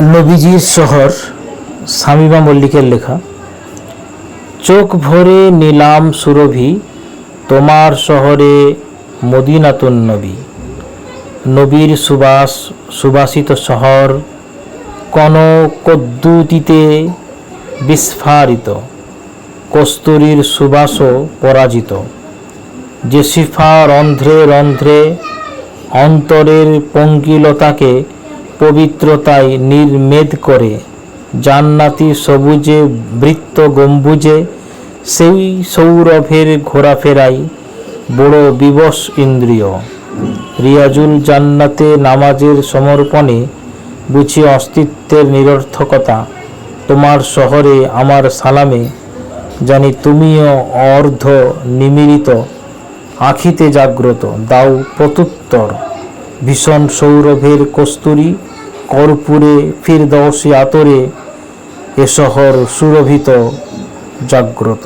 নবীজির শহর শামিমা মল্লিকের লেখা। চোখ ভরে নিলাম সুরভি, তোমার শহরে মদিনাতুন নবী। নবীর সুবাস, সুবাসিত শহর কনকদ্যুতিতে বিস্ফারিত, কস্তুরীর সুবাসও পরাজিত। যে শিফা রন্ধ্রে রন্ধ্রে অন্তরের পঙ্কিলতাকে পবিত্রতায় নির্মেদ করে, জান্নাতি সবুজে, বৃত্ত গম্বুজে, সেই সৌরভের ঘোরাফেরাই বড় বিবশ ইন্দ্রিয়। রিয়াজুল জান্নাতে নামাজের সমর্পণে বুঝি অস্তিত্বের নিরর্থকতা। তোমার শহরে আমার সালামে জানি তুমিও অর্ধ নিমিলিত আখিতে জাগ্রত, দাও প্রত্যুত্তর। ভীষণ সৌরভের কস্তুরী কর্পূরে ফিরদৌসি আতরে এ শহর সুরভিত জাগ্রত।